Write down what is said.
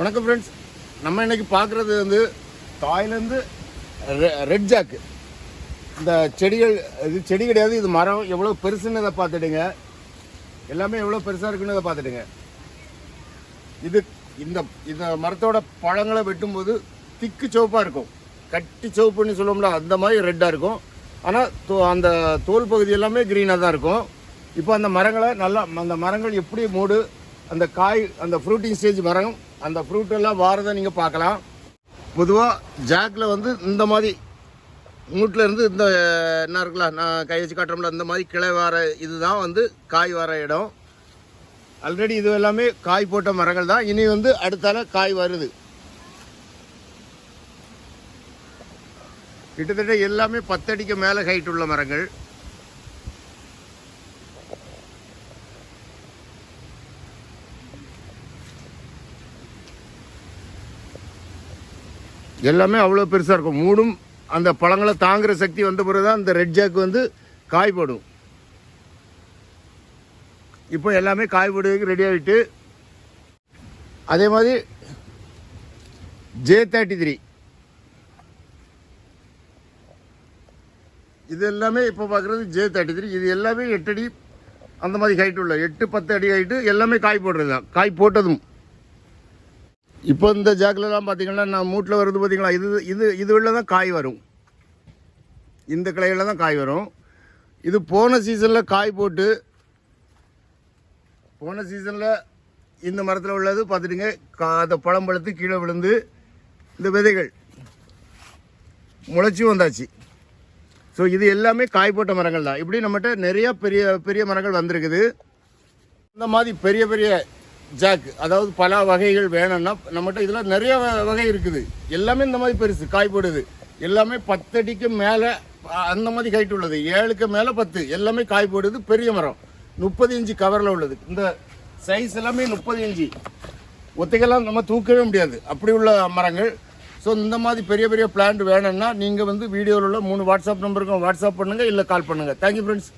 வணக்கம் ஃப்ரெண்ட்ஸ் நம்ம இன்னைக்கு பார்க்குறது வந்து தாய்லேருந்து ரெட் ஜாக்கு இந்த செடிகள் இது செடி கிடையாது இது மரம். எவ்வளோ பெருசுன்னு இதை பார்த்துடுங்க எல்லாமே எவ்வளோ பெருசாக இருக்குன்னு இதை பார்த்துடுங்க இது இந்த இந்த மரத்தோட பழங்களை வெட்டும்போது திக்கு சிவப்பாக இருக்கும். கட்டி சிவப்புன்னு சொல்லுவோம்ல அந்த மாதிரி ரெட்டாக இருக்கும். ஆனால் அந்த தோல் பகுதி எல்லாமே க்ரீனாக தான் இருக்கும். இப்போ அந்த மரங்களை நல்லா அந்த மரங்கள் எப்படி மூடு அந்த காய் அந்த ஃப்ரூட்டிங் ஸ்டேஜ் மரம் அந்த ஃப்ரூட் எல்லாம் வாரதை நீங்கள் பார்க்கலாம். பொதுவாக ஜாக்கில் வந்து இந்த மாதிரி மூட்டில் இருந்து இந்த என்ன இருக்குல்ல நான் கை வச்சு காட்டுறோம்ல இந்த மாதிரி கிளை வார இதுதான் வந்து காய் வர இடம். ஆல்ரெடி இது எல்லாமே காய் போட்ட மரங்கள் தான். இனி வந்து அடுத்தால காய் வருது. கிட்டத்தட்ட எல்லாமே பத்தடிக்கு மேலே ஹைட் உள்ள மரங்கள். எல்லாமே அவ்வளோ பெருசாக இருக்கும். மூடும் அந்த பழங்களை தாங்குகிற சக்தி வந்த பிறகு தான் அந்த ரெட் ஜாக் வந்து காய் போடும் இப்போ எல்லாமே காய் போடுறதுக்கு ரெடி ஆகிட்டு அதே மாதிரி ஜே தேர்ட்டி த்ரீ இது எல்லாமே இப்போ பார்க்குறது ஜே தேர்ட்டி த்ரீ இது எல்லாமே எட்டு அடி அந்த மாதிரி ஹைட் உள்ள எட்டு பத்து அடி ஹைட்டு எல்லாமே காய் போடுறது தான் காய் போட்டதும். இப்போ இந்த ஜாக்கிலலாம் பார்த்தீங்கன்னா நான் மூட்டில் வருது பார்த்தீங்களா இது இது இது உள்ள தான் காய் வரும். இந்த கிளையில தான் காய் வரும். இது போன சீசனில் காய் போட்டு போன சீசனில் இந்த மரத்தில் உள்ளது பார்த்துட்டுங்க கா அதை பழம் பழுத்து கீழே விழுந்து இந்த விதைகள் முளைச்சி வந்தாச்சு. ஸோ இது எல்லாமே காய் போட்ட மரங்கள் தான். இப்படி நம்மகிட்ட நிறையா பெரிய பெரிய மரங்கள் வந்திருக்குது. இந்த மாதிரி பெரிய பெரிய ஜாக் அதாவது பல வகைகள் வேணும்னா நம்மகிட்ட இதில் நிறைய வ- வகை இருக்குது. எல்லாமே இந்த மாதிரி பெருசு காய் போடுது எல்லாமே பத்தடிக்கு மேலே அந்த மாதிரி ஹைட் உள்ளது. ஏழுக்கு மேலே பத்து எல்லாமே காய் போடுது பெரிய மரம். முப்பது இன்ச்சு கவரில் உள்ளது. இந்த சைஸ் எல்லாமே முப்பது இன்ச்சு. ஒத்தைக்கெல்லாம் நம்ம தூக்கவே முடியாது. அப்படி உள்ள மரங்கள். ஸோ இந்த மாதிரி பெரிய பெரிய பிளான்ட் வேணும்னா நீங்கள் வந்து வீடியோவில் உள்ள மூணு வாட்ஸ்அப் நம்பருக்கும் வாட்ஸ்அப் பண்ணுங்கள் இல்லை கால் பண்ணுங்கள் தேங்க்யூ ஃப்ரெண்ட்ஸ்